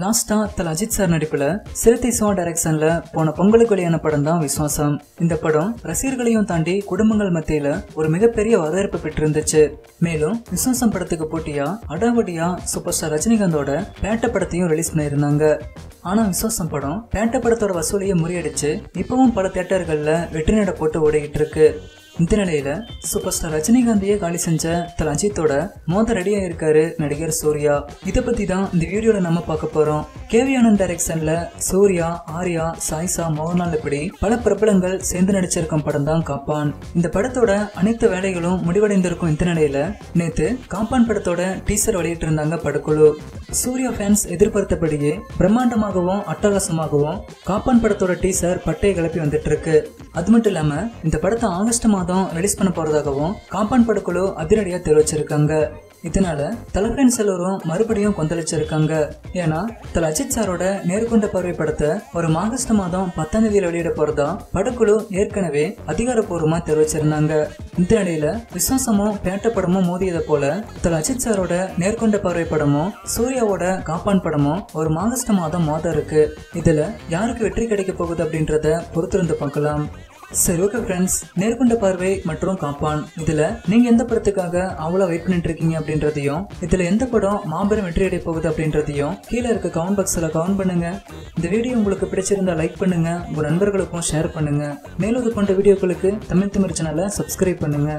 லாஸ்டா தல அஜித் சார் நடிப்புல சிறுத்தை சோ டைரக்ஷன்ல போன பொங்கலுக்கு வெளியான படம் தான் விஸ்வாசம் இந்த படம் ரசிகர்களையும் தாண்டி குடும்பங்கள் மத்தியில ஒரு மிகப்பெரிய வரவேற்பு பெற்றிருந்துச்சு. மேலும் விஸ்வாசம் படத்துக்கு போட்டியா அடாவடியா சூப்பர் ஸ்டார் ரஜினிகாந்தோட பேட்ட படத்தையும் ரிலீஸ் பண்ணியிருந்தாங்க. ஆனா விஸ்வாசம் படம் பேட்ட படத்தோட வசூலையை முறியடிச்சு இப்பவும் பல தியேட்டர்கள்ல வெற்றி நட போட்டு ஓடிக்கிட்டு இருக்கு. இந்த நிலையில சூப்பர் ஸ்டார் ரஜினிகாந்தையே காலி செஞ்ச தல அஜித்தோட மோத ரெடியா இருக்காரு நடிகர் சூர்யா. இதை பத்தி தான் இந்த வீடியோல நம்ம பார்க்க போறோம். கேவியானந்த் டைரக்ஷன்ல சூர்யா ஆர்யா சாய்சா மோகன்லால் இப்படி பல பிரபலங்கள் சேர்ந்து நடிச்சிருக்கும் படம் தான் காப்பான். இந்த படத்தோட அனைத்து வேலைகளும் முடிவடைந்திருக்கும் இந்த நிலையில நேத்து காப்பான் படத்தோட டீசர் வெளியிட்டு இருந்தாங்க படக்குழு. சூர்யா ஃபேன்ஸ் எதிர்பார்த்தபடியே பிரம்மாண்டமாகவும் அட்டகாசமாகவும் காப்பான் படத்தோட டீசர் பட்டையை கிளப்பி வந்துட்டு இருக்கு அது மட்டும் இல்லாம இந்த படத்தை ஆகஸ்ட் மாதம் ரிலீஸ் பண்ண போறதாகவும் காப்பான் படக்குழு அதிரடியா தெரிவிச்சிருக்காங்க. இதனால தல செல்வரும் மறுபடியும் கொந்தளிச்சிருக்காங்க. ஏன்னா தல அஜித் சாரோட நேர்கொண்ட பார்வை படத்தை ஒரு ஆகஸ்ட் மாதம் பத்தாம் தேதியில் வெளியிட போறதா படக்குழு ஏற்கனவே அதிகாரப்பூர்வமா தெரிவிச்சிருந்தாங்க. இந்த நிலையில விசுவாசமும் பேட்ட படமும் மோதியதை போல தல அஜித் சாரோட நேர்கொண்ட பார்வை படமும் சூர்யாவோட காப்பான் படமும் ஒரு ஆகஸ்ட் மாதம் மோத இருக்கு. இதுல யாருக்கு வெற்றி கிடைக்க போகுது அப்படின்றத பொறுத்திருந்து பார்க்கலாம். சரி ஓகே ஃப்ரெண்ட்ஸ் நேர்கொண்ட பார்வை மற்றும் காப்பான். இதுல நீங்க எந்த படத்துக்காக அவ்வளவு வெயிட் பண்ணிட்டு இருக்கீங்க அப்படின்றதையும் இதுல எந்த படம் மாபெரும் வெற்றி அடைய போகுது அப்படின்றதையும் கீழே இருக்க கமெண்ட் பாக்ஸ்ல கமெண்ட் பண்ணுங்க. இந்த வீடியோ உங்களுக்கு பிடிச்சிருந்தா லைக் பண்ணுங்க உங்க நண்பர்களுக்கும் ஷேர் பண்ணுங்க. மேலும் இது போன்ற வீடியோக்களுக்கு தமிழ் தமிழ் சேனலை சப்ஸ்கிரைப் பண்ணுங்க.